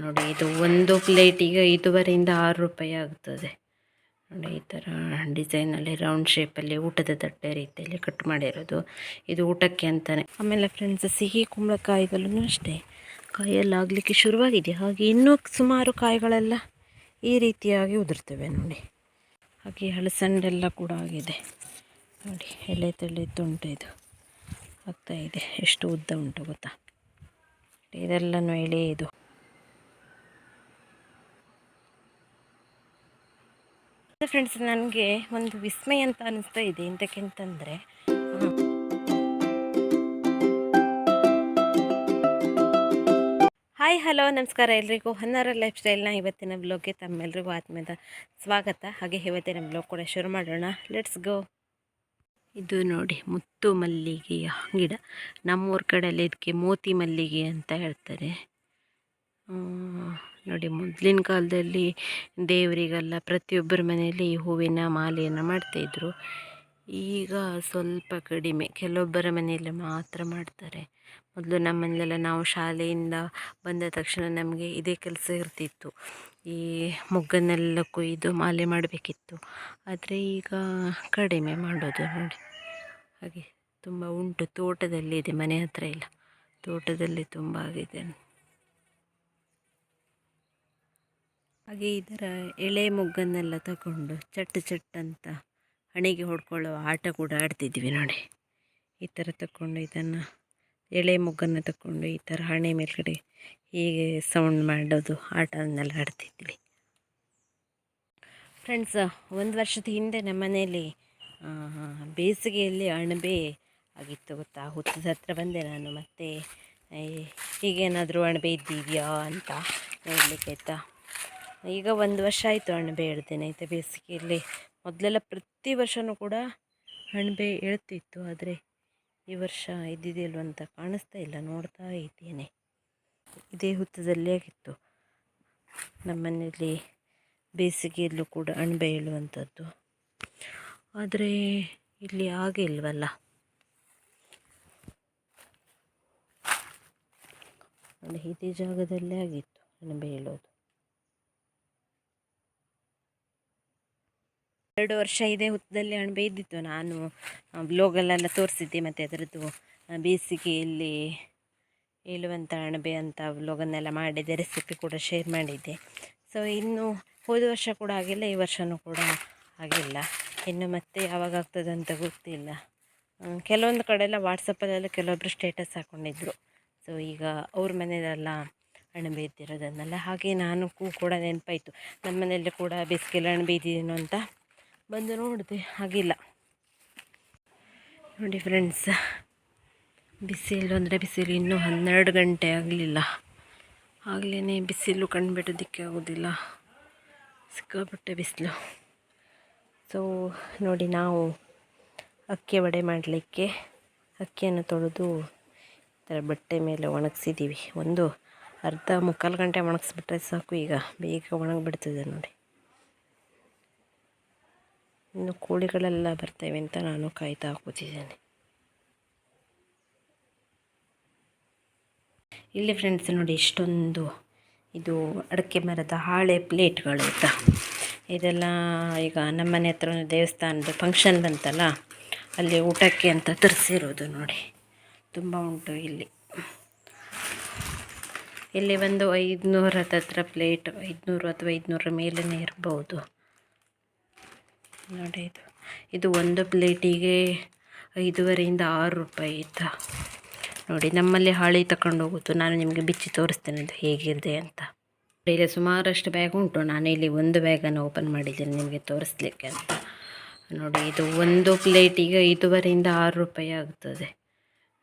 ನೋಡಿ, ಇದು ಒಂದು ಪ್ಲೇಟಿಗೆ ಐದೂವರೆಯಿಂದ ಆರು ರೂಪಾಯಿ ಆಗ್ತದೆ ನೋಡಿ, ಈ ಥರ ಡಿಸೈನಲ್ಲಿ ರೌಂಡ್ ಶೇಪಲ್ಲಿ ಊಟದ ತಟ್ಟೆ ರೀತಿಯಲ್ಲಿ ಕಟ್ ಮಾಡಿರೋದು. ಇದು ಊಟಕ್ಕೆ ಅಂತಲೇ ಆಮೇಲೆ ಫ್ರೆಂಡ್ಸ್ ಸಿಹಿ ಕುಂಬಳಕಾಯಿಗಳೂ ಅಷ್ಟೇ. ಕಾಯೆಲ್ಲ ಆಗಲಿಕ್ಕೆ ಶುರುವಾಗಿದೆ. ಹಾಗೆ ಇನ್ನೂ ಸುಮಾರು ಕಾಯಿಗಳೆಲ್ಲ ಈ ರೀತಿಯಾಗಿ ಉದುರ್ತವೆ ನೋಡಿ. ಹಾಗೆ ಹಳಸಂಡೆಲ್ಲ ಕೂಡ ಆಗಿದೆ. ನೋಡಿ, ಎಲೆ ತೆಳೆದುಂಟು ಇದು. ಆಗ್ತಾ ಇದೆ. ಎಷ್ಟು ಉದ್ದ ಉಂಟು ಗೊತ್ತಾ? ಇದೆಲ್ಲನೂ ಎಳೆ ಇದು. ಫ್ರೆಂಡ್ಸ್ ನನಗೆ ಒಂದು ವಿಸ್ಮಯ ಅಂತ ಅನಿಸ್ತಾ ಇದೆ ಎಂತಕ್ಕೆಂತಂದರೆ ಹಾಯ್ ಹಲೋ ನಮಸ್ಕಾರ ಎಲ್ರಿಗೂ. ಹೊನ್ನಾರ ಲೈಫ್ ಸ್ಟೈಲ್ನ ಇವತ್ತಿನ ಬ್ಲಾಗ್ಗೆ ತಮ್ಮೆಲ್ರಿಗೂ ಆತ್ಮೀಯದ ಸ್ವಾಗತ. ಹಾಗೆ ಇವತ್ತಿನ ಬ್ಲಾಗ್ ಕೂಡ ಶುರು ಮಾಡೋಣ. ಲೆಟ್ಸ್ ಗೋ ಇದು ನೋಡಿ, ಮುತ್ತು ಮಲ್ಲಿಗೆಯ ಗಿಡ. ನಮ್ಮೂರ ಕಡೆಯಲ್ಲಿ ಇದಕ್ಕೆ ಮೋತಿ ಮಲ್ಲಿಗೆ ಅಂತ ಹೇಳ್ತಾರೆ. ನೋಡಿ ಮೊದಲಿನ ಕಾಲದಲ್ಲಿ ದೇವರಿಗೆಲ್ಲ ಪ್ರತಿಯೊಬ್ಬರ ಮನೆಯಲ್ಲಿ ಈ ಹೂವಿನ ಮಾಲೆಯನ್ನು ಮಾಡ್ತಾಯಿದ್ರು ಈಗ ಸ್ವಲ್ಪ ಕಡಿಮೆ. ಕೆಲವೊಬ್ಬರ ಮನೆಯಲ್ಲಿ ಮಾತ್ರ ಮಾಡ್ತಾರೆ. ಮೊದಲು ನಮ್ಮ ಮನೆಯಲ್ಲೆಲ್ಲ ನಾವು ಶಾಲೆಯಿಂದ ಬಂದ ತಕ್ಷಣ ನಮಗೆ ಇದೇ ಕೆಲಸ ಇರ್ತಿತ್ತು. ಈ ಮೊಗ್ಗನ್ನೆಲ್ಲ ಕೊಯ್ದು ಮಾಲೆ ಮಾಡಬೇಕಿತ್ತು. ಆದರೆ ಈಗ ಕಡಿಮೆ ಮಾಡೋದು ನೋಡಿ. ಹಾಗೆ ತುಂಬ ಉಂಟು. ತೋಟದಲ್ಲಿ ಇದೆ ಮನೆ ಹತ್ರ ಇಲ್ಲ ತೋಟದಲ್ಲಿ ತುಂಬ ಆಗಿದೆ. ಹಾಗೆ ಇದರ ಎಳೆ ಮೊಗ್ಗನ್ನೆಲ್ಲ ತಗೊಂಡು ಚಟ್ ಚಟ್ ಅಂತ ಹಣೆಗೆ ಹೊಡ್ಕೊಳ್ಳೋ ಆಟ ಕೂಡ ಆಡ್ತಿದ್ವಿ ನೋಡಿ. ಈ ಥರ ತಗೊಂಡು ಇದನ್ನು, ಎಳೆ ಮೊಗ್ಗನ್ನು ತಗೊಂಡು ಈ ಥರ ಹಣೆ ಮೇಲ್ಗಡೆ ಹೀಗೆ ಸೌಂಡ್ ಮಾಡೋದು, ಆಟವನ್ನೆಲ್ಲ ಆಡ್ತಿದ್ವಿ ಫ್ರೆಂಡ್ಸ್ ಒಂದು ವರ್ಷದ ಹಿಂದೆ ನಮ್ಮ ಮನೆಯಲ್ಲಿ ಬೇಸಿಗೆಯಲ್ಲಿ ಅಣಬೆ ಆಗಿತ್ತು ಗೊತ್ತಾ? ಹುತ್ತದ ಹತ್ರ ಬಂದೆ ನಾನು, ಮತ್ತು ಹೀಗೇನಾದರೂ ಅಣಬೆ ಇದ್ದೀವ್ಯಾ ಅಂತ ನೋಡಲಿಕ್ಕೆ ಆಯಿತಾ? ಈಗ ಒಂದು ವರ್ಷ ಆಯಿತು ಅಣಬೆ ಹೇಳ್ತೇನೆ ಆಯಿತಾ ಬೇಸಿಗೆಯಲ್ಲಿ ಮೊದಲೆಲ್ಲ ಪ್ರತಿ ವರ್ಷವೂ ಕೂಡ ಅಣಬೆ ಹೇಳ್ತಿತ್ತು ಆದರೆ ಈ ವರ್ಷ ಇದ್ದಿದೆಯಲ್ವ ಅಂತ ಕಾಣಿಸ್ತಾ ಇಲ್ಲ. ನೋಡ್ತಾ ಇದ್ದೇನೆ. ಇದೇ ಹುತ್ತದಲ್ಲಿ ಆಗಿತ್ತು. ನಮ್ಮನೆಯಲ್ಲಿ ಬೇಸಿಗೆಯಲ್ಲೂ ಕೂಡ ಅಣಬೆ ಹೇಳುವಂಥದ್ದು ಆದರೆ ಇಲ್ಲಿ ಆಗಿಲ್ವಲ್ಲ ಇದೇ ಜಾಗದಲ್ಲೇ ಆಗಿತ್ತು ಅಣಬೆ ಹೇಳೋದು ಎರಡು ವರ್ಷ ಇದೇ ಹುತ್ತದಲ್ಲಿ ಅಣಬೆ ಇದ್ದಿತ್ತು ನಾನು ಬ್ಲೋಗಲ್ಲೆಲ್ಲ ತೋರಿಸಿದ್ದೆ. ಮತ್ತು ಅದರದ್ದು ಬೇಸಿಗೆಯಲ್ಲಿ ಹೇಳುವಂಥ ಅಣಬೆ ಅಂತ ವ್ಲೋಗನ್ನೆಲ್ಲ ಮಾಡಿದ್ದೆ. ರೆಸಿಪಿ ಕೂಡ ಶೇರ್ ಮಾಡಿದ್ದೆ. ಸೊ ಇನ್ನು ಹೋದ ವರ್ಷ ಕೂಡ ಆಗಿಲ್ಲ, ಈ ವರ್ಷವೂ ಕೂಡ ಆಗಿಲ್ಲ. ಇನ್ನು ಮತ್ತೆ ಯಾವಾಗ ಆಗ್ತದೆ ಅಂತ ಗೊತ್ತಿಲ್ಲ. ಕೆಲವೊಂದು ಕಡೆ ಎಲ್ಲ ವಾಟ್ಸಪ್ಪಲ್ಲೆಲ್ಲ ಕೆಲವೊಬ್ಬರು ಸ್ಟೇಟಸ್ ಹಾಕ್ಕೊಂಡಿದ್ರು ಸೊ ಈಗ ಅವ್ರ ಮನೆಯಲ್ಲೆಲ್ಲ ಅಣಬೆ ಇದ್ದಿರೋದನ್ನೆಲ್ಲ ಹಾಗೆ ನಾನು ಕೂಡ ನೆನಪಾಯಿತು. ನಮ್ಮ ಮನೆಯಲ್ಲಿ ಕೂಡ ಬೇಸಿಗೆಯಲ್ಲಿ ಅಣಬೆ ಇದ್ದೀನೋ ಅಂತ. ಬಂದು ನೋಡಿದೆ ಆಗಿಲ್ಲ ನೋಡಿ ಫ್ರೆಂಡ್ಸ್ ಬಿಸಿಲು ಅಂದರೆ ಬಿಸಿಲು ಇನ್ನೂ ಹನ್ನೆರಡು ಗಂಟೆ ಆಗಲಿಲ್ಲ. ಆಗಲೇ ಬಿಸಿಲು ಕಂಡುಬಿಡೋದಕ್ಕೆ ಆಗೋದಿಲ್ಲ. ಸಿಕ್ಕಾಪಟ್ಟೆ ಬಿಸಿಲು. ಸೊ ನೋಡಿ ನಾವು ಅಕ್ಕಿ ವಡೆ ಮಾಡಲಿಕ್ಕೆ ಅಕ್ಕಿಯನ್ನು ತೊಳೆದು ಈ ಬಟ್ಟೆ ಮೇಲೆ ಒಣಗಿಸಿದ್ದೀವಿ. ಒಂದು ಅರ್ಧ ಮುಕ್ಕಾಲು ಗಂಟೆ ಒಣಗಿಸ್ಬಿಟ್ರೆ ಸಾಕು, ಈಗ ಬೇಗ ಒಣಗಿಬಿಡ್ತದೆ ನೋಡಿ. ಇನ್ನು ಕೋಳಿಗಳೆಲ್ಲ ಬರ್ತವೆ ಅಂತ ನಾನು ಕಾಯ್ತಾ ಕೂತಿದ್ದೇನೆ. ಇಲ್ಲಿ ಫ್ರೆಂಡ್ಸ್ ನೋಡಿ ಇಷ್ಟೊಂದು ಇದು ಅಡಿಕೆ ಮರದ ಹಾಳೆ ಪ್ಲೇಟ್ಗಳು ಆಯಿತಾ ಇದೆಲ್ಲ ಈಗ ನಮ್ಮನೆ ಹತ್ರ ಒಂದು ದೇವಸ್ಥಾನದ ಫಂಕ್ಷನ್ ಬಂತಲ್ಲ, ಅಲ್ಲಿ ಊಟಕ್ಕೆ ಅಂತ ತರಿಸಿರೋದು ನೋಡಿ. ತುಂಬ ಉಂಟು ಇಲ್ಲಿ. ಇಲ್ಲಿ ಒಂದು ಐದುನೂರ ಹತ್ತತ್ರ ಪ್ಲೇಟ್ ಐದುನೂರು ಅಥವಾ ಐದುನೂರ ಮೇಲೇ ಇರ್ಬೋದು. ನೋಡಿ ಇದು. ಇದು ಒಂದು ಪ್ಲೇಟಿಗೆ ಐದೂವರೆಯಿಂದ ಆರು ರೂಪಾಯಿ ಆಯಿತಾ? ನೋಡಿ, ನಮ್ಮಲ್ಲಿ ಹಾಳಿ ತಗೊಂಡು ಹೋಗುತ್ತು ನಾನು ನಿಮಗೆ ಬಿಚ್ಚಿ ತೋರಿಸ್ತೇನೆ ಅದು ಹೇಗಿದೆ ಅಂತ. ಇಲ್ಲಿ ಸುಮಾರಷ್ಟು ಬ್ಯಾಗ್ ಉಂಟು. ನಾನು ಇಲ್ಲಿ ಒಂದು ಬ್ಯಾಗನ್ನು ಓಪನ್ ಮಾಡಿದ್ದೇನೆ, ನಿಮಗೆ ತೋರಿಸ್ಲಿಕ್ಕೆ ಅಂತ. ನೋಡಿ, ಇದು ಒಂದು ಪ್ಲೇಟಿಗೆ ಐದುವರೆಯಿಂದ ಆರು ರೂಪಾಯಿ ಆಗ್ತದೆ.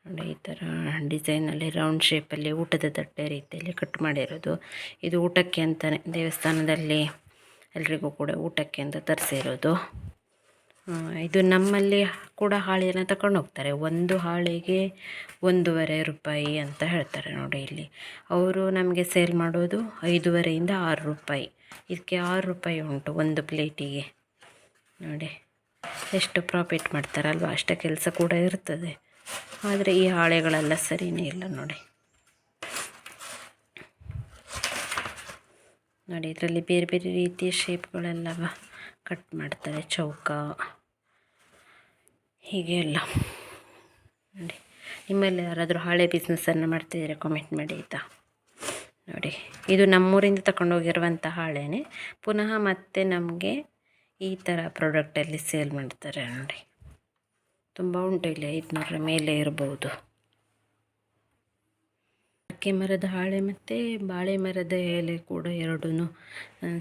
ನೋಡಿ, ಈ ಥರ ಡಿಸೈನಲ್ಲಿ ರೌಂಡ್ ಶೇಪಲ್ಲಿ ಊಟದ ತಟ್ಟೆ ರೀತಿಯಲ್ಲಿ ಕಟ್ ಮಾಡಿರೋದು. ಇದು ಊಟಕ್ಕೆ ಅಂತಲೇ ದೇವಸ್ಥಾನದಲ್ಲಿ ಎಲ್ರಿಗೂ ಕೂಡ ಊಟಕ್ಕೆ ಅಂತ ತರಿಸಿರೋದು ಇದು ನಮ್ಮಲ್ಲಿ ಕೂಡ ಹಾಳೆಯನ್ನು ತಗೊಂಡು ಹೋಗ್ತಾರೆ. ಒಂದು ಹಾಳೆಗೆ ಒಂದೂವರೆ ರೂಪಾಯಿ ಅಂತ ಹೇಳ್ತಾರೆ ನೋಡಿ ಇಲ್ಲಿ. ಅವರು ನಮಗೆ ಸೇಲ್ ಮಾಡೋದು ಐದೂವರೆಯಿಂದ ಆರು ರೂಪಾಯಿ. ಇದಕ್ಕೆ ಆರು ರೂಪಾಯಿ ಉಂಟು ಒಂದು ಪ್ಲೇಟಿಗೆ. ನೋಡಿ, ಎಷ್ಟು ಪ್ರಾಫಿಟ್ ಮಾಡ್ತಾರಲ್ವ? ಅಷ್ಟೇ ಕೆಲಸ ಕೂಡ ಇರ್ತದೆ. ಆದರೆ ಈ ಹಾಳೆಗಳೆಲ್ಲ ಸರಿಯೇ ಇಲ್ಲ ನೋಡಿ. ನೋಡಿ, ಇದರಲ್ಲಿ ಬೇರೆ ಬೇರೆ ರೀತಿಯ ಶೇಪ್ಗಳೆಲ್ಲ ಕಟ್ ಮಾಡ್ತಾರೆ, ಚೌಕ. ಹೀಗೆ ಎಲ್ಲ. ನೋಡಿ, ನಿಮ್ಮಲ್ಲಿ ಯಾರಾದರೂ ಹಳೆ ಬಿಸ್ನೆಸ್ಸನ್ನು ಮಾಡ್ತಿದ್ದೀರಾ ಕಮೆಂಟ್ ಮಾಡಿ ಆಯಿತಾ? ನೋಡಿ, ಇದು ನಮ್ಮೂರಿಂದ ತಗೊಂಡೋಗಿರುವಂಥ ಹಾಳೆನೇ. ಪುನಃ ಮತ್ತೆ ನಮಗೆ ಈ ಥರ ಪ್ರಾಡಕ್ಟಲ್ಲಿ ಸೇಲ್ ಮಾಡ್ತಾರೆ, ನೋಡಿ. ತುಂಬ ಉಂಟು ಇಲ್ಲಿ ಐದುನೂರ ಮೇಲೆ ಇರ್ಬೋದು. ಅಡಿಕೆ ಮರದ ಹಾಳೆ ಮತ್ತು ಬಾಳೆ ಮರದ ಎಲೆ ಕೂಡ ಎರಡೂ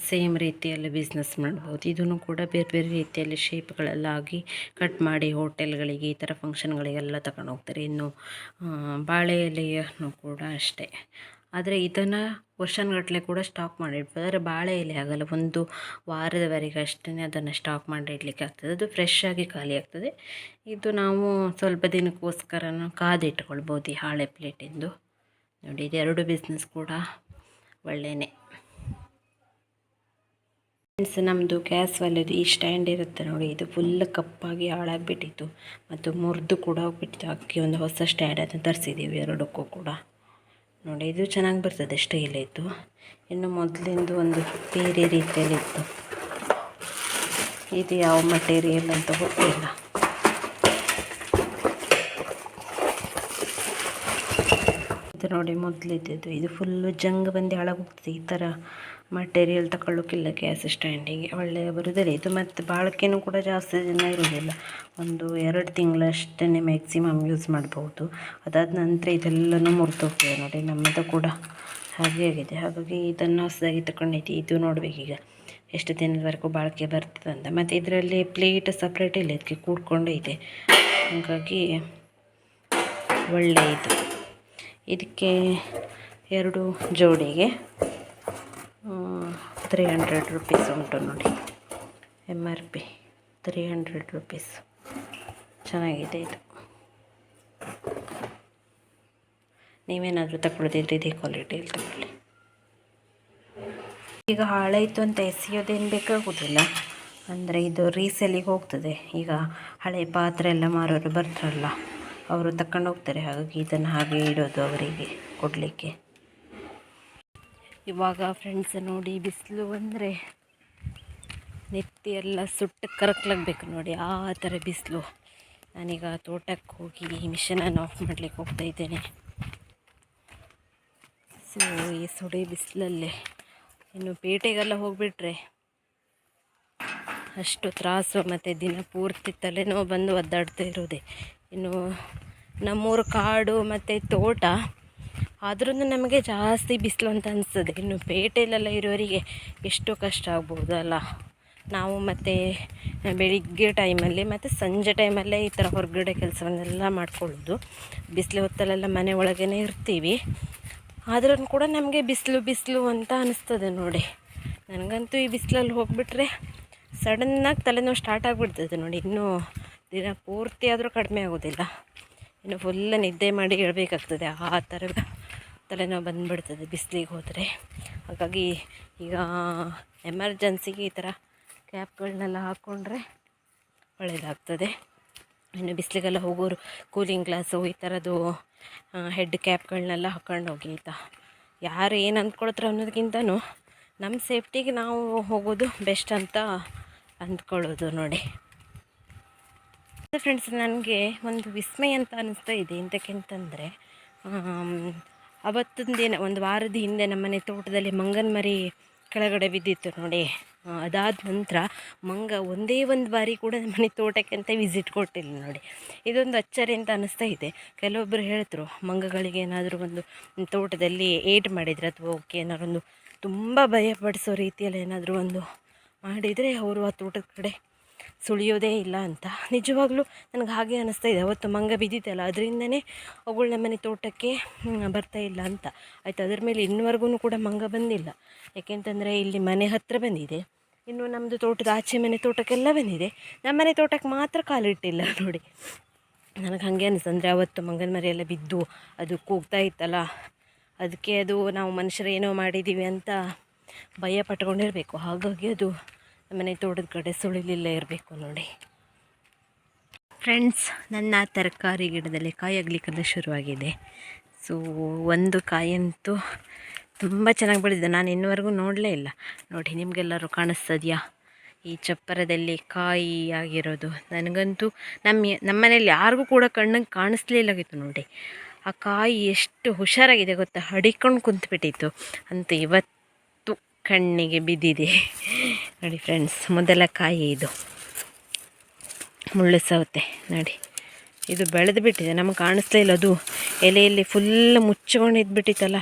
ಸೇಮ್ ರೀತಿಯಲ್ಲಿ ಬಿಸ್ನೆಸ್ ಮಾಡ್ಬೋದು. ಇದನ್ನು ಕೂಡ ಬೇರೆ ಬೇರೆ ರೀತಿಯಲ್ಲಿ ಶೇಪ್ಗಳೆಲ್ಲ ಆಗಿ ಕಟ್ ಮಾಡಿ ಹೋಟೆಲ್ಗಳಿಗೆ ಈ ಥರ ಫಂಕ್ಷನ್ಗಳಿಗೆಲ್ಲ ತಗೊಂಡು ಹೋಗ್ತಾರೆ. ಇನ್ನು ಬಾಳೆ ಎಲೆಯನ್ನು ಕೂಡ ಅಷ್ಟೇ. ಆದರೆ ಇದನ್ನು ವರ್ಷನ್ಗಟ್ಟಲೆ ಕೂಡ ಸ್ಟಾಕ್ ಮಾಡಿಡ್ಬೋದು. ಆದರೆ ಬಾಳೆ ಎಲೆ ಆಗಲ್ಲ, ಒಂದು ವಾರದವರೆಗೆ ಅಷ್ಟೇ ಅದನ್ನು ಸ್ಟಾಕ್ ಮಾಡಿ ಇಡಲಿಕ್ಕೆ ಆಗ್ತದೆ. ಅದು ಫ್ರೆಶ್ ಆಗಿ ಖಾಲಿ ಆಗ್ತದೆ. ಇದು ನಾವು ಸ್ವಲ್ಪ ದಿನಕ್ಕೋಸ್ಕರ ಕಾದಿಟ್ಕೊಳ್ಬೋದು ಈ ಹಾಳೆ ಪ್ಲೇಟಿಂದು ನೋಡಿ ಇದೆರಡು ಬಿಸ್ನೆಸ್ ಕೂಡ ಒಳ್ಳೆಯೇ ಫ್ರೆಂಡ್ಸ್ ನಮ್ಮದು ಗ್ಯಾಸ್ ಒಲೆದು ಈ ಸ್ಟ್ಯಾಂಡ್ ಇರುತ್ತೆ ನೋಡಿ, ಇದು ಫುಲ್ ಕಪ್ಪಾಗಿ ಹಾಳಾಗಿಬಿಟ್ಟಿತ್ತು. ಮತ್ತು ಮುರಿದು ಕೂಡ ಹೋಗ್ಬಿಟ್ಟಿತ್ತು. ಅಕ್ಕಿ ಒಂದು ಹೊಸ ಸ್ಟ್ಯಾಂಡ್ ಅದನ್ನು ತರಿಸಿದ್ದೀವಿ ಎರಡಕ್ಕೂ ಕೂಡ. ನೋಡಿ, ಇದು ಚೆನ್ನಾಗಿ ಬರ್ತದೆ ಸ್ಟೈಲ್ ಇತ್ತು ಇನ್ನು ಮೊದಲಿಂದು ಒಂದು ಬೇರೆ ರೀತಿಯಲ್ಲಿತ್ತು. ಇದು ಯಾವ ಮಟೀರಿಯಲ್ ಅಂತ ಗೊತ್ತಿಲ್ಲ. ನೋಡಿ ಮೊದಲಿದ್ದಿದ್ದು. ಇದು ಫುಲ್ಲು ಜಂಗ್ ಬಂದು ಹಾಳಾಗೋಗ್ತದೆ. ಈ ಥರ ಮಟೀರಿಯಲ್ ತಗೊಳ್ಳೋಕ್ಕಿಲ್ಲ ಗ್ಯಾಸ್ ಸ್ಟ್ಯಾಂಡಿಗೆ ಒಳ್ಳೆಯ ಬರೋದಿಲ್ಲ. ಇದು ಮತ್ತು ಬಾಳಿಕೆನೂ ಕೂಡ ಜಾಸ್ತಿ ದಿನ ಇರೋದಿಲ್ಲ. ಒಂದು ಎರಡು ತಿಂಗಳಷ್ಟೇ ಮ್ಯಾಕ್ಸಿಮಮ್ ಯೂಸ್ ಮಾಡ್ಬೋದು. ಅದಾದ ನಂತರ ಇದೆಲ್ಲನೂ ಮುರಿದೋಗ್ತದೆ ನೋಡಿ. ನಮ್ಮದು ಕೂಡ ಹಾಗೆ ಆಗಿದೆ. ಹಾಗಾಗಿ ಇದನ್ನು ಹೊಸದಾಗಿ ತಗೊಂಡಿದ್ದೆ. ಇದು ನೋಡಬೇಕೀಗ ಎಷ್ಟು ದಿನದವರೆಗೂ ಬಾಳಿಕೆ ಬರ್ತದೆ ಅಂತ. ಮತ್ತು ಇದರಲ್ಲಿ ಪ್ಲೇಟ್ ಸಪ್ರೇಟ್ ಇಲ್ಲ. ಇದಕ್ಕೆ ಕೂಡ್ಕೊಂಡು ಇದೆ. ಹಾಗಾಗಿ ಒಳ್ಳೆಯದು ಇದಕ್ಕೆ ಎರಡು ಜೋಡಿಗೆ ತ್ರೀ ಹಂಡ್ರೆಡ್ ರುಪೀಸ್ ಉಂಟು ನೋಡಿ. M R P three hundred rupees ಚೆನ್ನಾಗಿದೆ ಇದು. ನೀವೇನಾದರೂ ತಗೊಳ್ಳೋದಿದ್ರೆ ಇದೇ ಕ್ವಾಲಿಟಿಯಲ್ಲಿ ತಗೊಳ್ಳಿ. ಈಗ ಹಾಳಾಯಿತು ಅಂತ ಎಸೆಯೋದೇನು ಬೇಕಾಗೋದಿಲ್ಲ. ಅಂದರೆ ಇದು ರೀಸೇಲಿಗೆ ಹೋಗ್ತದೆ. ಈಗ ಹಳೆ ಪಾತ್ರೆ ಎಲ್ಲ ಮಾರೋರು ಬರ್ತಾರಲ್ಲ. ಅವರು ತಕೊಂಡೋಗ್ತಾರೆ ಹಾಗಾಗಿ ಇದನ್ನು ಹಾಗೆ ಇಡೋದು ಅವರಿಗೆ ಕೊಡಲಿಕ್ಕೆ. ಇವಾಗ ಫ್ರೆಂಡ್ಸ್ ನೋಡಿ ಬಿಸಿಲು ಅಂದರೆ ನೆತ್ತಿ ಎಲ್ಲ ಸುಟ್ಟು ಕರಕ್ಲಾಗಬೇಕು ನೋಡಿ, ಆ ಥರ ಬಿಸಿಲು. ನಾನೀಗ ತೋಟಕ್ಕೆ ಹೋಗಿ ಮಿಷನನ್ನು ಆಫ್ ಮಾಡಲಿಕ್ಕೆ ಹೋಗ್ತಾ ಇದ್ದೇನೆ. ಸೊ ಈ ಸುಡಿ ಬಿಸಿಲಲ್ಲೇ ಇನ್ನು ಪೇಟೆಗೆಲ್ಲ ಹೋಗಿಬಿಟ್ರೆ ಅಷ್ಟು ತ್ರಾಸು ಮತ್ತು ದಿನ ಪೂರ್ತಿ ತಲೆನೋವು ಬಂದು ಒದ್ದಾಡ್ತಾ ಇರೋದೆ. ಇನ್ನು ನಮ್ಮೂರು ಕಾಡು ಮತ್ತು ತೋಟ ಆದ್ರೂ ನಮಗೆ ಜಾಸ್ತಿ ಬಿಸಿಲು ಅಂತ ಅನಿಸ್ತದೆ ಇನ್ನು ಪೇಟೆಯಲ್ಲೆಲ್ಲ ಇರೋರಿಗೆ ಎಷ್ಟು ಕಷ್ಟ ಆಗ್ಬೋದು ಅಲ್ಲ. ನಾವು ಮತ್ತು ಬೆಳಿಗ್ಗೆ ಟೈಮಲ್ಲಿ ಮತ್ತು ಸಂಜೆ ಟೈಮಲ್ಲೇ ಈ ಥರ ಹೊರಗಡೆ ಕೆಲಸವನ್ನೆಲ್ಲ ಮಾಡ್ಕೊಳ್ಳೋದು. ಬಿಸಿಲು ಹೊತ್ತಲೆಲ್ಲ ಮನೆ ಒಳಗೇ ಇರ್ತೀವಿ. ಆದ್ರೂ ಕೂಡ ನಮಗೆ ಬಿಸಿಲು ಬಿಸಿಲು ಅಂತ ಅನಿಸ್ತದೆ ನೋಡಿ. ನನಗಂತೂ ಈ ಬಿಸಿಲಲ್ಲಿ ಹೋಗಿಬಿಟ್ರೆ ಸಡನ್ನಾಗಿ ತಲೆನೋವು ಸ್ಟಾರ್ಟ್ ಆಗಿಬಿಡ್ತದೆ ನೋಡಿ. ಇನ್ನೂ ದಿನ ಪೂರ್ತಿ ಆದರೂ ಕಡಿಮೆ ಆಗೋದಿಲ್ಲ. ಇನ್ನು ಫುಲ್ ನಿದ್ದೆ ಮಾಡಿ ಹೇಳಬೇಕಾಗ್ತದೆ, ಆ ಥರ ತಲೆನೋವು ಬಂದುಬಿಡ್ತದೆ ಬಿಸಿಲಿಗೆ ಹೋದರೆ. ಹಾಗಾಗಿ ಈಗ ಎಮರ್ಜೆನ್ಸಿಗೆ ಈ ಥರ ಕ್ಯಾಪ್ಗಳನ್ನೆಲ್ಲ ಹಾಕ್ಕೊಂಡ್ರೆ ಒಳ್ಳೆಯದಾಗ್ತದೆ ಇನ್ನು ಬಿಸಿಲಿಗೆಲ್ಲ ಹೋಗೋರು ಕೂಲಿಂಗ್ ಗ್ಲಾಸು ಈ ಥರದ್ದು ಹೆಡ್ ಕ್ಯಾಪ್ಗಳನ್ನೆಲ್ಲ ಹಾಕ್ಕೊಂಡು ಹೋಗಿ ಆಯಿತಾ ಯಾರು ಏನು ಅಂದ್ಕೊಳತ್ರ ಅನ್ನೋದಕ್ಕಿಂತನೂ ನಮ್ಮ ಸೇಫ್ಟಿಗೆ ನಾವು ಹೋಗೋದು ಬೆಸ್ಟ್ ಅಂತ ಅಂದ್ಕೊಳ್ಳೋದು ನೋಡಿ. ಫ್ರೆಂಡ್ಸ್ ನನಗೆ ಒಂದು ವಿಸ್ಮಯ ಅಂತ ಅನ್ನಿಸ್ತಾ ಇದೆ. ಎಂತಕ್ಕೆಂತಂದರೆ ಅವತ್ತಿನ ದಿನ, ಒಂದು ವಾರದ ಹಿಂದೆ ನಮ್ಮನೆ ತೋಟದಲ್ಲಿ ಮಂಗನ ಮರಿ ಕೆಳಗಡೆ ಬಿದ್ದಿತ್ತು ನೋಡಿ. ಅದಾದ ನಂತರ ಮಂಗ ಒಂದೇ ಒಂದು ಬಾರಿ ಕೂಡ ಮನೆ ತೋಟಕ್ಕೆ ಅಂತ ವಿಸಿಟ್ ಕೊಟ್ಟಿಲ್ಲ ನೋಡಿ. ಇದೊಂದು ಅಚ್ಚರಿ ಅಂತ ಅನ್ನಿಸ್ತಾ ಇದೆ. ಕೆಲವೊಬ್ಬರು ಹೇಳಿದ್ರು, ಮಂಗಗಳಿಗೆ ಏನಾದರೂ ಒಂದು ತೋಟದಲ್ಲಿ ಏಟ್ ಮಾಡಿದರೆ ಅಥವಾ ಓಕೆ ಏನಾದ್ರು ಒಂದು ತುಂಬ ಭಯಪಡಿಸೋ ರೀತಿಯಲ್ಲಿ ಏನಾದರೂ ಒಂದು ಮಾಡಿದರೆ ಅವರು ಆ ತೋಟದ ಕಡೆ ಸುಳಿಯೋದೇ ಇಲ್ಲ ಅಂತ. ನಿಜವಾಗ್ಲೂ ನನಗೆ ಹಾಗೆ ಅನ್ನಿಸ್ತಾ ಇದೆ. ಅವತ್ತು ಮಂಗ ಬಿದ್ದಿತ್ತಲ್ಲ, ಅದರಿಂದನೇ ಅವುಗಳು ನಮ್ಮನೆ ತೋಟಕ್ಕೆ ಬರ್ತಾ ಇಲ್ಲ ಅಂತ. ಆಯಿತು, ಅದ್ರ ಮೇಲೆ ಇನ್ನುವರೆಗೂ ಕೂಡ ಮಂಗ ಬಂದಿಲ್ಲ. ಯಾಕೆಂತಂದರೆ ಇಲ್ಲಿ ಮನೆ ಹತ್ತಿರ ಬಂದಿದೆ. ಇನ್ನು ನಮ್ಮದು ತೋಟದ ಆಚೆ ಮನೆ ತೋಟಕ್ಕೆಲ್ಲ ಬಂದಿದೆ. ನಮ್ಮನೆ ತೋಟಕ್ಕೆ ಮಾತ್ರ ಕಾಲಿಟ್ಟಿಲ್ಲ ನೋಡಿ. ನನಗೆ ಹಾಗೆ ಅನಿಸ್ತು. ಅಂದರೆ ಅವತ್ತು ಮಂಗನ ಮರಿ ಎಲ್ಲ ಬಿದ್ದು ಅದು ಕೂಗ್ತಾ ಇತ್ತಲ್ಲ. ಅದಕ್ಕೆ ಅದು ನಾವು ಮನುಷ್ಯರು ಏನೋ ಮಾಡಿದ್ದೀವಿ ಅಂತ ಭಯ ಪಟ್ಕೊಂಡಿರಬೇಕು. ಹಾಗಾಗಿ ಅದು ಮನೆ ತೋಟದ ಕಡೆ ಸುಳಿಲಿಲ್ಲ ಇರಬೇಕು ನೋಡಿ. ಫ್ರೆಂಡ್ಸ್ ನನ್ನ ತರಕಾರಿ ಗಿಡದಲ್ಲಿ ಕಾಯಿ ಆಗಲಿಕ್ಕೆಲ್ಲ ಶುರುವಾಗಿದೆ. ಸೊ ಒಂದು ಕಾಯಂತೂ ತುಂಬ ಚೆನ್ನಾಗಿ ಬೆಳೆದಿದೆ. ನಾನು ಇನ್ನುವರೆಗೂ ನೋಡಲೇ ಇಲ್ಲ. ನೋಡಿ, ನಿಮಗೆಲ್ಲರೂ ಕಾಣಿಸ್ತದೆಯಾ? ಈ ಚಪ್ಪರದಲ್ಲಿ ಕಾಯಿ ಆಗಿರೋದು. ನನಗಂತೂ ನಮ್ಮ ನಮ್ಮನೇಲಿ ಯಾರಿಗೂ ಕೂಡ ಕಣ್ಣಿಗೆ ಕಾಣಿಸ್ಲಿಲ್ಲಾಗಿತ್ತು ನೋಡಿ. ಆ ಕಾಯಿ ಎಷ್ಟು ಹುಷಾರಾಗಿದೆ ಗೊತ್ತಾ? ಹಡಿಕೊಂಡು ಕುಂತ್ಬಿಟ್ಟಿತ್ತು. ಅಂತ ಇವತ್ತು ಕಣ್ಣಿಗೆ ಬಿದ್ದಿದೆ. ನೋಡಿ ಫ್ರೆಂಡ್ಸ್ ಮೊದಲ ಕಾಯಿ ಇದು. ಮುಳ್ಳು ಸೌತೆ ನೋಡಿ. ಇದು ಬೆಳೆದು ಬಿಟ್ಟಿದೆ ನಮಗೆ ಕಾಣಿಸ್ಲೇ ಇಲ್ಲ ಅದು. ಎಲೆಯಲ್ಲಿ ಫುಲ್ ಮುಚ್ಚಿಕೊಂಡು ಇದ್ಬಿಟ್ಟಿತ್ತಲ್ಲ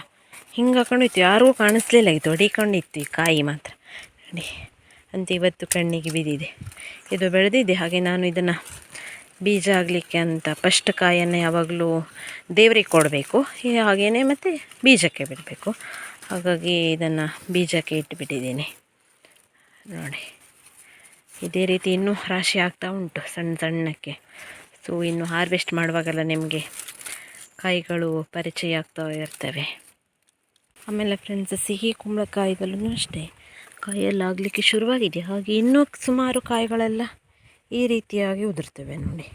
ಹಿಂಗೆ ಹಾಕೊಂಡಿತ್ತು. ಯಾರಿಗೂ ಕಾಣಿಸ್ಲಿಲ್ಲ ಇದು ಹೊಡಿಕೊಂಡಿತ್ತು ಈ ಕಾಯಿ ಮಾತ್ರ. ನೋಡಿ. ಅಂತ ಇವತ್ತು ಕಣ್ಣಿಗೆ ಬಿದ್ದಿದೆ. ಇದು ಬೆಳೆದಿದೆ. ಹಾಗೆ ನಾನು ಇದನ್ನು ಬೀಜ ಆಗಲಿಕ್ಕೆ ಅಂತ ಫಸ್ಟ್ ಕಾಯನ್ನು ಯಾವಾಗಲೂ ದೇವರಿಗೆ ಕೊಡಬೇಕು. ಹಾಗೆಯೇ ಮತ್ತು ಬೀಜಕ್ಕೆ ಬಿಡಬೇಕು. ಹಾಗಾಗಿ ಇದನ್ನು ಬೀಜಕ್ಕೆ ಇಟ್ಟುಬಿಟ್ಟಿದ್ದೀನಿ ನೋಡಿ. ಇದೇ ರೀತಿ ಇನ್ನೂ ರಾಶಿ ಆಗ್ತಾ ಉಂಟು ಸಣ್ಣ ಸಣ್ಣಕ್ಕೆ. ಸೊ ಇನ್ನು ಹಾರ್ವೆಸ್ಟ್ ಮಾಡುವಾಗೆಲ್ಲ ನಿಮಗೆ ಕಾಯಿಗಳು ಪರಿಚಯ ಆಗ್ತಾ ಇರ್ತವೆ. ಆಮೇಲೆ ಫ್ರೆಂಡ್ಸ್ ಸಿಹಿ ಕುಂಬಳಕಾಯಿಗಳೂ ಅಷ್ಟೇ. ಕಾಯೆಲ್ಲ ಆಗಲಿಕ್ಕೆ ಶುರುವಾಗಿದೆ. ಹಾಗೆ ಇನ್ನೂ ಸುಮಾರು ಕಾಯಿಗಳೆಲ್ಲ ಈ ರೀತಿಯಾಗಿ ಉದುರ್ತವೆ ನೋಡಿ.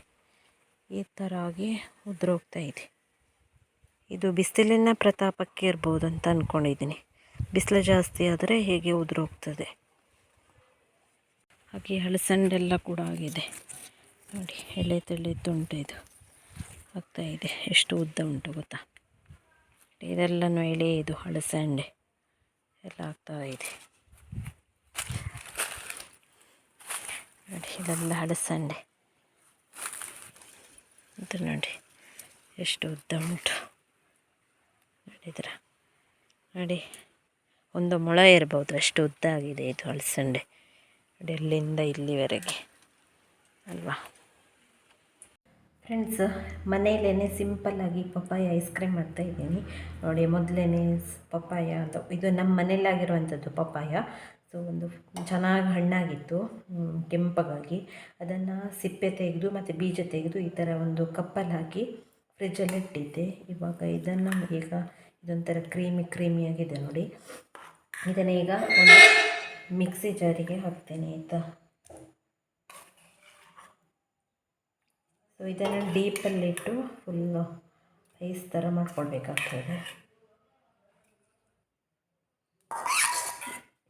ಈ ಥರ ಆಗಿ ಉದುರೋಗ್ತಾ ಇದೆ. ಇದು ಬಿಸಿಲಿನ ಪ್ರತಾಪಕ್ಕೆ ಇರ್ಬೋದು ಅಂತ ಅಂದ್ಕೊಂಡಿದ್ದೀನಿ ಬಿಸಿಲು ಜಾಸ್ತಿ ಆದರೆ ಹೇಗೆ ಉದುರೋಗ್ತದೆ? ಹಾಗೆ ಹಲಸಂಡೆಲ್ಲ ಕೂಡ ಆಗಿದೆ. ನೋಡಿ, ಎಲೆ ತೆಳೆದುಂಟು ಇದು. ಆಗ್ತಾ ಇದೆ. ಎಷ್ಟು ಉದ್ದ ಉಂಟು ಗೊತ್ತಾ? ಇದೆಲ್ಲನೂ ಎಳೆ ಇದು ಹಲಸಂಡೆ ಎಲ್ಲ ಆಗ್ತಾ ಇದೆ. ನೋಡಿ, ಇದೆಲ್ಲ ಹಲಸಂಡೆ ಇದು ನೋಡಿ, ಎಷ್ಟು ಉದ್ದ ಉಂಟು. ನೋಡಿದ್ರ ನೋಡಿ, ಒಂದು ಮೊಳ ಇರ್ಬೋದು. ಅಷ್ಟು ಉದ್ದ ಆಗಿದೆ ಇದು ಹಲಸಂಡೆ ನೋಡಿ, ಅಲ್ಲಿಂದ ಇಲ್ಲಿವರೆಗೆ. ಅಲ್ವಾ? ಫ್ರೆಂಡ್ಸ್ ಮನೆಯಲ್ಲೇ ಸಿಂಪಲ್ಲಾಗಿ ಪಪ್ಪಾಯ ಐಸ್ ಕ್ರೀಮ್ ಮಾಡ್ತಾ ಇದ್ದೀನಿ. ನೋಡಿ ಮೊದಲೇ ಪಪ್ಪಾಯ ಅಂತ, ಇದು ನಮ್ಮ ಮನೇಲಾಗಿರುವಂಥದ್ದು ಪಪ್ಪಾಯ. ಸೊ ಒಂದು ಚೆನ್ನಾಗಿ ಹಣ್ಣಾಗಿತ್ತು ಕೆಂಪಗಾಗಿ ಅದನ್ನು ಸಿಪ್ಪೆ ತೆಗೆದು ಮತ್ತು ಬೀಜ ತೆಗೆದು ಈ ಥರ ಒಂದು ಕಪ್ಪಲ್ಲಿ ಹಾಕಿ ಫ್ರಿಜ್ಜಲ್ಲಿ ಇಟ್ಟಿದ್ದೆ. ಇವಾಗ ಇದನ್ನು ಈಗ ಇದೊಂಥರ ಕ್ರೀಮಿ ಕ್ರೀಮಿಯಾಗಿದೆ ನೋಡಿ. ಇದನ್ನು ಈಗ ಒಂದು ಮಿಕ್ಸಿ ಜಾರಿಗೆ ಹಾಕ್ತೀನಿ, ಆಯಿತಾ? ಸೊ ಇದನ್ನು ಡೀಪಲ್ಲಿಟ್ಟು ಫುಲ್ಲು ಐಸ್ ಥರ ಮಾಡ್ಕೊಳ್ಬೇಕಾಗ್ತದೆ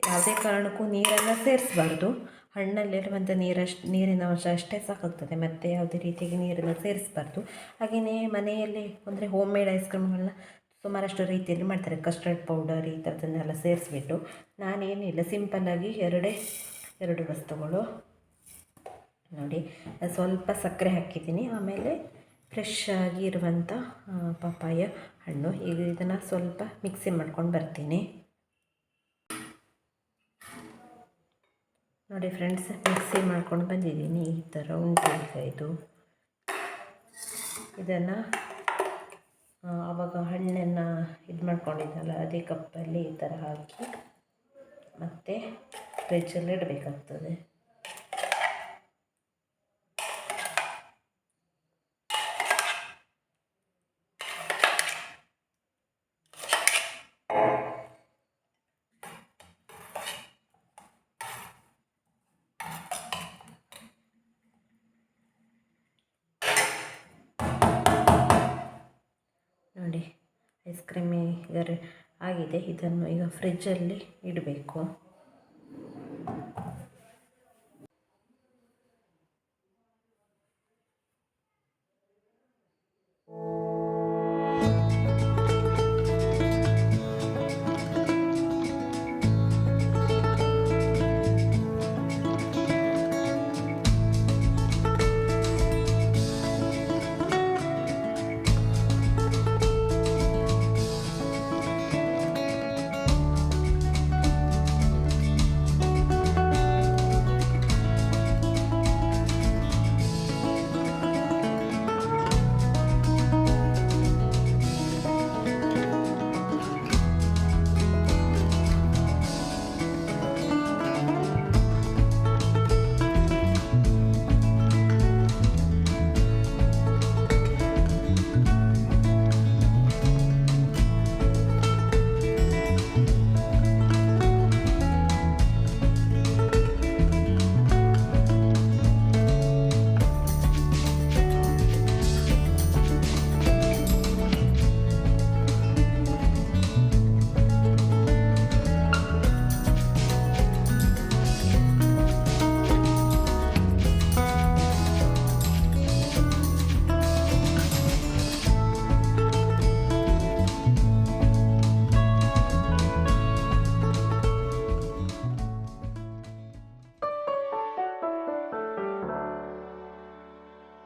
ಯಾವುದೇ ಕಾರಣಕ್ಕೂ ನೀರನ್ನು ಸೇರಿಸಬಾರ್ದು. ಹಣ್ಣಲ್ಲಿರುವಂಥ ನೀರಷ್ಟು ನೀರಿನ ಅಂಶ ಅಷ್ಟೇ ಸಾಕಾಗ್ತದೆ. ಮತ್ತು ಯಾವುದೇ ರೀತಿಯಾಗಿ ನೀರನ್ನು ಸೇರಿಸ್ಬಾರ್ದು. ಹಾಗೆಯೇ ಮನೆಯಲ್ಲಿ, ಅಂದರೆ ಹೋಮ್ ಮೇಡ್ ಐಸ್ ಕ್ರೀಮ್ಗಳನ್ನ ಸುಮಾರಷ್ಟು ರೀತಿಯಲ್ಲಿ ಮಾಡ್ತಾರೆ. ಕಸ್ಟರ್ಡ್ ಪೌಡರ್ ಈ ಥರದನ್ನೆಲ್ಲ ಸೇರಿಸ್ಬಿಟ್ಟು ನಾನೇನಿಲ್ಲ ಸಿಂಪಲ್ಲಾಗಿ ಎರಡೇ, ಎರಡು ವಸ್ತುಗಳು ನೋಡಿ. ಸ್ವಲ್ಪ ಸಕ್ಕರೆ ಹಾಕಿದ್ದೀನಿ. ಆಮೇಲೆ ಫ್ರೆಶ್ ಆಗಿ ಇರುವಂಥ ಪಪ್ಪಾಯ ಹಣ್ಣು. ಈಗ ಇದನ್ನು ಸ್ವಲ್ಪ ಮಿಕ್ಸಿ ಮಾಡ್ಕೊಂಡು ಬರ್ತೀನಿ. ನೋಡಿ ಫ್ರೆಂಡ್ಸ್ ಮಿಕ್ಸಿ ಮಾಡ್ಕೊಂಡು ಬಂದಿದ್ದೀನಿ. ಈ ಥರ ಉಂಟು ಇದು. ಇದನ್ನು ಆವಾಗ ಹಣ್ಣನ್ನು ಇದು ಮಾಡ್ಕೊಂಡಿದ್ದಲ್ಲ ಅದೇ ಕಪ್ಪಲ್ಲಿ ಈ ಥರ ಹಾಕಿ ಮತ್ತು ಫ್ರಿಜ್ಜಲ್ಲಿ ಆಗಿದೆ. ಇದನ್ನು ಈಗ ಫ್ರಿಜ್ಜಲ್ಲಿ ಇಡಬೇಕು.